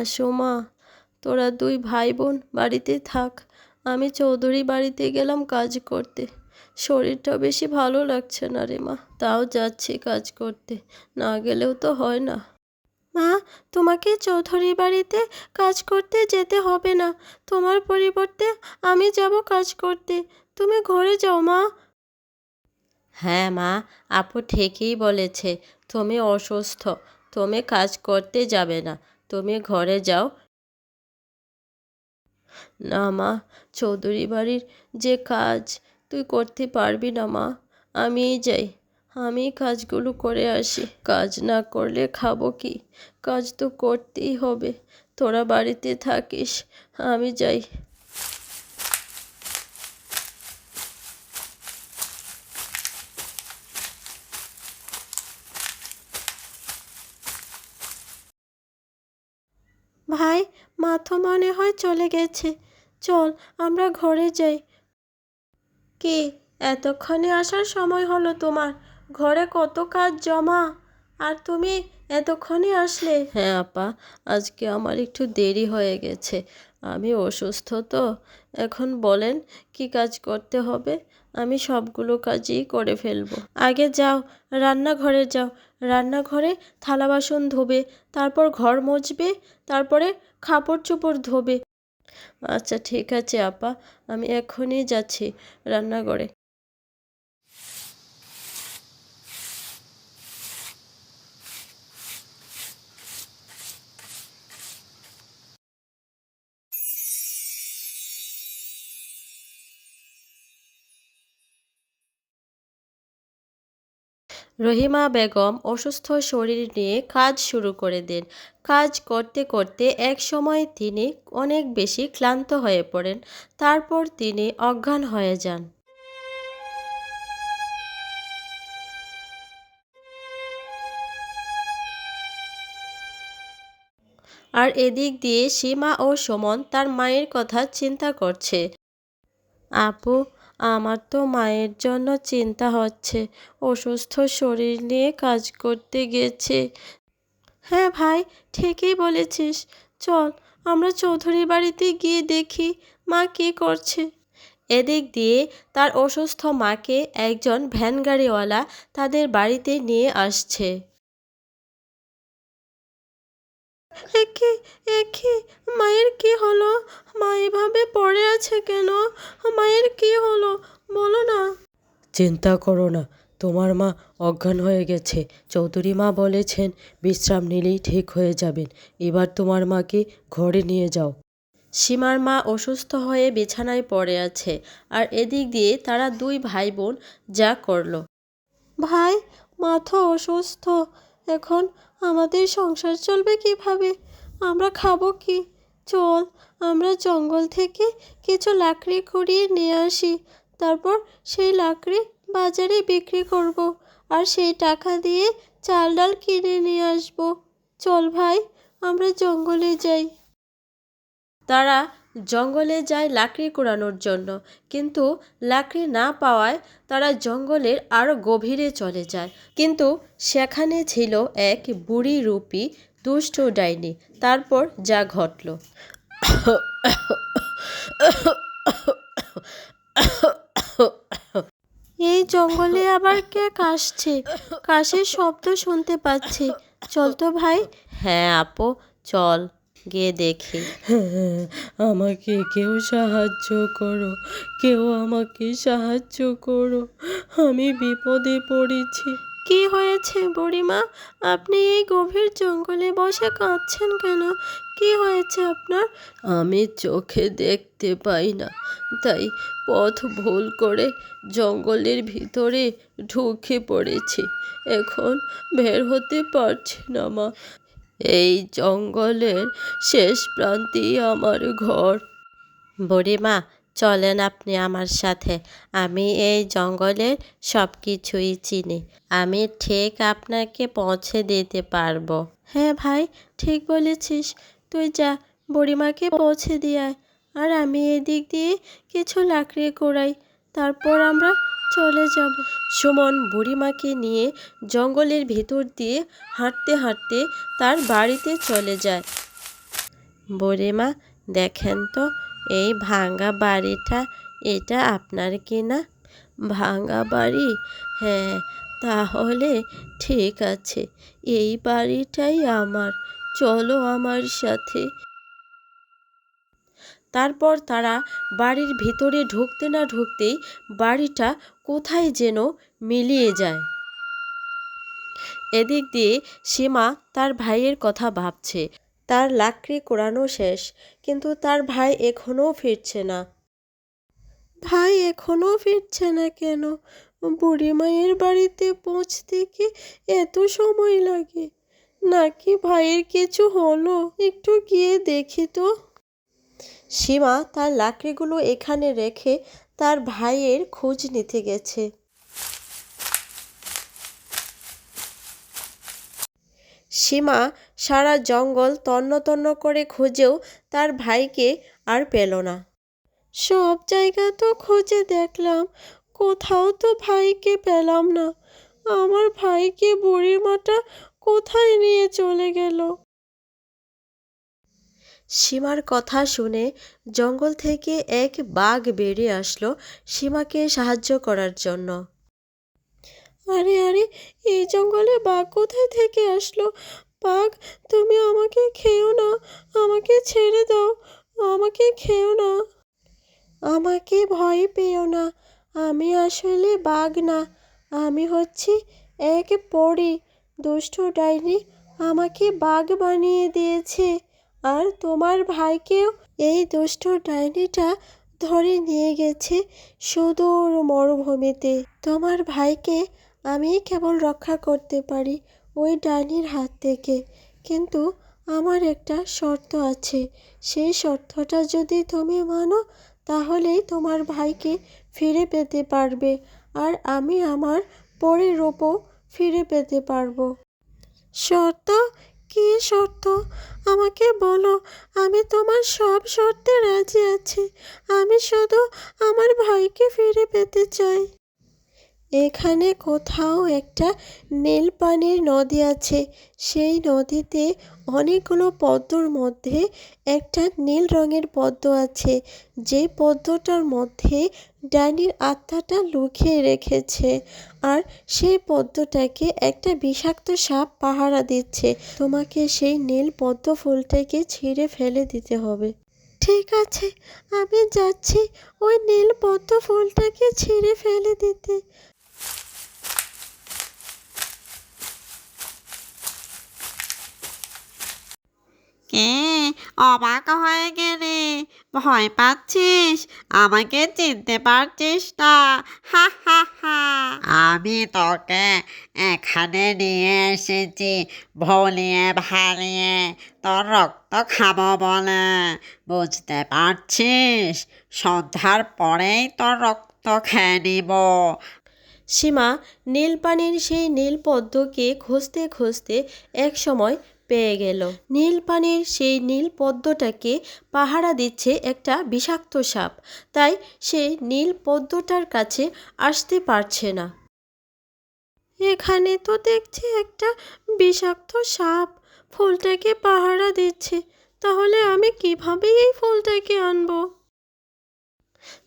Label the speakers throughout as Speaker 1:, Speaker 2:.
Speaker 1: মা সোমা, তোরা দুই ভাই বোন বাড়িতে থাক। আমি চৌধুরী বাড়িতে গেলাম কাজ করতে। শরীরটা বেশি ভালো লাগছে না রে মা, তাও যাচ্ছি কাজ করতে। না গেলেও তো হয় না। মা, তোমাকে চৌধুরী বাড়িতে কাজ করতে যেতে হবে না। তোমার পরিবর্তে আমি যাব কাজ করতে। তুমি ঘরে যাও মা। হ্যাঁ মা, আপু ঠিকই বলেছে, তুমি অসুস্থ, তুমি কাজ করতে যাবে না। তুমি ঘরে যাও। না মা, চৌধুরী বাড়ির যে কাজ তুই করতে পারবি না মা, আমিই যাই। আমি কাজগুলো করে আসি। কাজ না করলে খাব কি? কাজ তো করতেই হবে। তোরা বাড়িতে থাকিস, আমি যাই। ভাই মা তো মনে হয় চলে গেছে। চল আমরা ঘরে যাই। কি? এতক্ষণে আসার সময় হলো তোমার। ঘরে কত কাজ জমা? আর তুমি এতক্ষণে আসলে? হ্যাঁ আপা আজকে আমার একটু দেরি হয়ে গেছে। আমি অসুস্থ তো। এখন বলেন কি কাজ করতে হবে? আমি সবগুলো কাজই করে ফেলব। আগে যাও রান্নাঘরে যাও। রান্নাঘরে থালা বাসন ধোবে তারপর ঘর মুছবে তারপরে কাপড় চোপড় ধোবে। আচ্ছা ঠিক আছে আপা। আমি এখনই যাচ্ছি রান্নাঘরে। রহিমা বেগম অসুস্থ শরীর নিয়ে কাজ শুরু করে দেন। কাজ করতে করতে এক সময় তিনি অনেক বেশি ক্লান্ত হয়ে পড়েন। তারপর তিনি অজ্ঞান হয়ে যান। আর এদিক দিয়ে সীমা ও সুমন তার মায়ের কথা চিন্তা করছে। আপু আমার তো মায়ের জন্য চিন্তা হচ্ছে। অসুস্থ শরীর নিয়ে কাজ করতে গেছে। হ্যাঁ ভাই, ঠিকই বলেছিস। চল, আমরা চৌধুরী বাড়িতে গিয়ে দেখি মা কী করছে। এদিক দিয়ে তার অসুস্থ মাকে একজন ভ্যান গাড়িওয়ালা তাদের বাড়িতে নিয়ে আসছে। একে একে মায়ের কি হলো? মা এভাবে পড়ে আছে কেন? মায়ের কি হলো? বলো না।
Speaker 2: চিন্তা করো না তোমার মা অজ্ঞান হয়ে গেছে। চৌধুরী মা বলেছেন বিশ্রাম নিলেই ঠিক হয়ে যাবেন। এবার তোমার মাকে ঘরে নিয়ে যাও।
Speaker 1: সীমার মা অসুস্থ হয়ে বিছানায় পড়ে আছে আর এদিক দিয়ে তারা দুই ভাই বোন যা করল। ভাই মাথা অসুস্থ। এখন আমাদের সংসার চলবে কীভাবে? আমরা খাব কি? চল, আমরা জঙ্গল থেকে কিছু লাকড়ি কুড়িয়ে নিয়ে আসি। তারপর সেই লাকড়ি বাজারে বিক্রি করব আর সেই টাকা দিয়ে চাল ডাল কিনে নিয়ে আসব। চল ভাই, আমরা জঙ্গলে যাই। তারা জঙ্গলে যায় লাকড়ি কুড়ানোর জন্য। কিন্তু লাকড়ি না পাওয়ায় তারা জঙ্গলের আরও গভীরে চলে যায়। কিন্তু সেখানে ছিল এক বুড়ি রূপী দুষ্ট ডাইনি। তারপর যা ঘটল। এই জঙ্গলে আবার কে কাশছে? কাশের শব্দ শুনতে পাচ্ছি। চল তো ভাই। হ্যাঁ আপু, চল। গিয়ে দেখি।
Speaker 2: আমাকে কেউ সাহায্য করো কেউ আমাকে সাহায্য করো। আমি বিপদে পড়েছি।
Speaker 1: কি হয়েছে বুড়িমা? আপনি এই গভীর জঙ্গলে বসে কাঁদছেন কেন? কি হয়েছে আপনার? আমি চোখে দেখতে পাই না তাই পথ ভুল করে জঙ্গলের ভিতরে ঢুকে পড়েছি। এখন বের হতে পারছি না মা। এই জঙ্গলের শেষ প্রান্তেই আমার ঘর। বুড়িমা চলেন আপনি আমার সাথে। আমি এই জঙ্গলের সব কিছুই চিনি। আমি ঠিক আপনাকে পৌঁছে দিতে পারব। হ্যাঁ ভাই ঠিক বলেছিস। তুই যা বুড়িমাকে পৌঁছে দিয়ে আয়। আর আমি এদিক দিয়ে কিছু লাকড়ি কুড়াই। তারপর আমরা চলে যাব। সুমন বুড়িমাকে নিয়ে জঙ্গলের ভেতর দিয়ে হাঁটতে হাঁটতে তার বাড়িতে চলে যায়। বুড়িমা, দেখেন তো, এই ভাঙা বাড়িটা, এটা আপনার কিনা? ভাঙা বাড়ি? হ্যাঁ তাহলে ঠিক আছে, এই বাড়িটাই আমার। চলো আমার সাথে। তারপর তারা বাড়ির ভিতরে ঢুকতে না ঢুকতেই বাড়িটা কোথায় যেন মিলিয়ে যায়। এদিক দিয়ে সীমা তার ভাইয়ের কথা ভাবছে। তার লাকড়ি কোরানো শেষ, কিন্তু তার ভাই এখনও ফিরছে না। ভাই এখনও ফিরছে না কেন? বুড়ি মায়ের বাড়িতে পৌঁছতে কি এত সময় লাগে? নাকি ভাইয়ের কিছু হলো? একটু গিয়ে দেখি তো। সীমা তার লাকড়িগুলো এখানে রেখে তার ভাইয়ের খোঁজ নিতে গেছে। সীমা সারা জঙ্গল তন্ন তন্ন করে খুঁজেও তার ভাইকে আর পেল না। সব জায়গা তো খুঁজে দেখলাম, কোথাও তো ভাইকে পেলাম না। আমার ভাইকে বুড়িমাটা কোথায় নিয়ে চলে গেল? সীমার কথা শুনে জঙ্গল থেকে এক বাঘ বেরিয়ে আসলো সীমাকে সাহায্য করার জন্য। আরে আরে, এই জঙ্গলে বাঘ কোথায় থেকে আসলো? বাঘ, তুমি আমাকে খেও না, আমাকে ছেড়ে দাও, আমাকে খেও না। আমাকে ভয় পেও না, আমি আসলে বাঘ না, আমি হচ্ছি এক পড়ি দুষ্ট ডাইনি, আমাকে বাঘ বানিয়ে দিয়েছে। আর তোমার ভাইকেও এই দুষ্ট ডাইনিটা ধরে নিয়ে গেছে সুদূর মরুভূমিতে। তোমার ভাইকে আমি কেবল রক্ষা করতে পারি ওই ডাইনির হাত থেকে। কিন্তু আমার একটা শর্ত আছে। সেই শর্তটা যদি তুমি মানো, তাহলেই তোমার ভাইকে ফিরে পেতে পারবে আর আমি আমার পরের রূপও ফিরে পেতে পারব। শর্ত কি শর্ত? আমাকে বলো, আমি তোমার সব শর্তে রাজি আছি। আমি শুধু আমার ভাইকে ফিরে পেতে চাই। এখানে কোথাও একটা নীল পানির নদী আছে। সেই নদীতে অনেকগুলো পদ্মর মধ্যে একটা নীল রঙের পদ্ম আছে। যে পদ্মটার মধ্যে ডাইনির আত্মাটা লুকিয়ে রেখেছে আর সেই পদ্মটাকে একটা বিষাক্ত সাপ পাহারা দিচ্ছে। তোমাকে সেই নীল পদ্ম ফুলটাকে ছিঁড়ে ফেলে দিতে হবে। ঠিক আছে, আমি যাচ্ছি। ওই নীল পদ্ম ফুলটাকে ছিঁড়ে ফেলে দিতে।
Speaker 3: কে? অবাক হয়ে গেলে। ভয় পাচ্ছিস? আমাকে চিনতে পারছিস না। হা হা হা। আমি তোকে এখানে নিয়ে এসেছি, ভলিয়ে ভালিয়ে। তোর রক্ত খাব বলে। বুঝতে পারছিস? সন্ধ্যার পরেই তোর রক্ত খেয়ে নিব।
Speaker 1: সীমা নীল পানির সেই নীল পদ্মকে খুঁজতে খুঁজতে এক সময় পেয়ে গেল। নীল পানির সেই নীল পদ্মটাকে পাহারা দিচ্ছে একটা বিষাক্ত সাপ। তাই সে নীল পদ্মটার কাছে আসতে পারছে না। এখানে তো দেখছি একটা বিষাক্ত সাপ। ফুলটাকে পাহারা দিচ্ছে। তাহলে আমি কীভাবে এই ফুলটাকে আনব?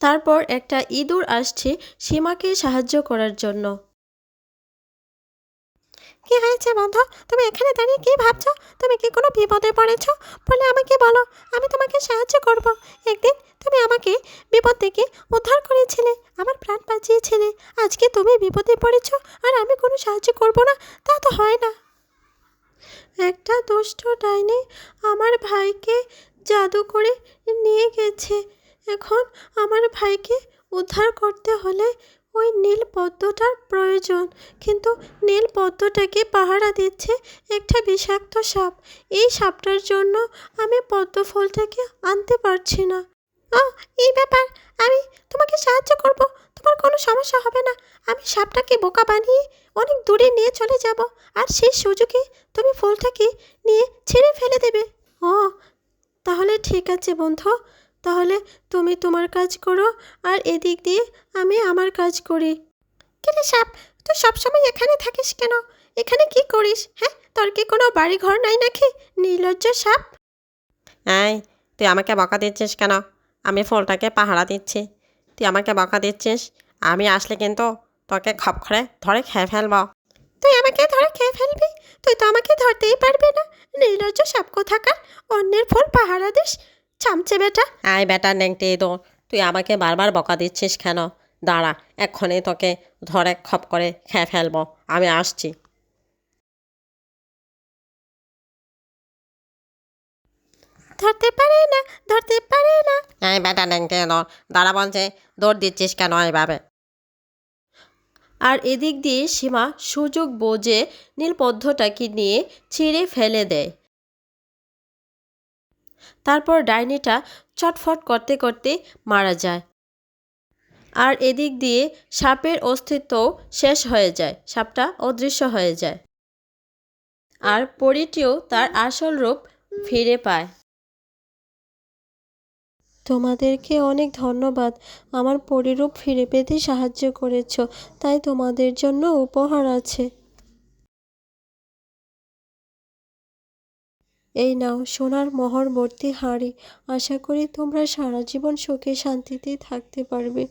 Speaker 1: তারপর একটা ইঁদুর আসছে সীমাকে সাহায্য করার জন্য। কি হয়েছে বন্ধু? তুমি এখানে দাঁড়িয়ে কি ভাবছ? তুমি কি কোনো বিপদে পড়েছো? বলে আমাকে বলো, আমি তোমাকে সাহায্য করব। একদিন তুমি আমাকে বিপদ থেকে উদ্ধার করেছিলে, আমার প্রাণ বাঁচিয়েছিলে। আজকে তুমি বিপদে পড়েছো আর আমি কোনো সাহায্য করব না, তা তো হয় না। একটা দুষ্ট ডাইনি আমার ভাইকে জাদু করে নিয়ে গেছে। এখন আমার ভাইকে উদ্ধার করতে হলে ওই নীল পদ্মটার প্রয়োজন। কিন্তু নীল পদ্মটাকে পাহারা দিচ্ছে একটা বিষাক্ত সাপ। এই সাপটার জন্য আমি পদ্ম ফুলটাকে আনতে পারছি না। ও এই ব্যাপার, আমি তোমাকে সাহায্য করব। তোমার কোনো সমস্যা হবে না। আমি সাপটাকে বোকা বানিয়ে অনেক দূরে নিয়ে চলে যাব। আর সেই সুযোগে তুমি ফুলটাকে নিয়ে ছেড়ে ফেলে দেবে। ও, তাহলে ঠিক আছে বন্ধু। তাহলে তুমি তোমার কাজ করো আর এদিক দিয়ে আমি আমার কাজ করি। কেন সাপ তুই সবসময় এখানে থাকিস কেন? এখানে কি করিস হ্যাঁ? তোর কি কোনো বাড়ি ঘর নাই নাকি নির্লজ্জ সাপ?
Speaker 4: এই তুই আমাকে বকা দিচ্ছিস কেন? আমি ফুলটাকে পাহারা দিচ্ছি। তুই আমাকে বকা দিচ্ছিস আমি আসলে কিন্তু তোকে খপ করে ধরে খেয়ে ফেলব। তুই আমাকে ধরে খেয়ে ফেলবি? তুই তো আমাকে ধরতেই পারবি না। নির্লজ্জ সাপ কোথাকার? অন্যের ফুল পাহারা দিস চামচে বেটা? আয় বেটা ন্যাংটে দো তুই আমাকে বারবার বকা দিচ্ছিস কেন? দাঁড়া এক্ষণে তোকে ধরে খপ করে খেয়ে ফেলব আমি আসছি। ধরতে পারে না ধরতে পারে না। এই বেটা ন্যাংটে দো দাঁড়া বলছে দৌড় দিচ্ছিস কেন এইভাবে?
Speaker 1: আর এদিক দিয়ে সীমা সুযোগ বোঝে নীলপদ্ধটাকে নিয়ে ছিঁড়ে ফেলে দেয়। তারপর ডাইনিটা চটফট করতে করতে মারা যায়। আর এদিক দিয়ে সাপের অস্তিত্বও শেষ হয়ে যায়, সাপটা অদৃশ্য হয়ে যায়। আর পরিটিও তার আসল রূপ ফিরে পায়। তোমাদেরকে অনেক ধন্যবাদ, আমার পরিরূপ ফিরে পেতে সাহায্য করেছ, তাই তোমাদের জন্য উপহার আছে। এই নাও সোনার মোহরবর্তী হাঁড়ি। আশা করি তোমরা সারা জীবন সুখে শান্তিতে থাকতে পারবে।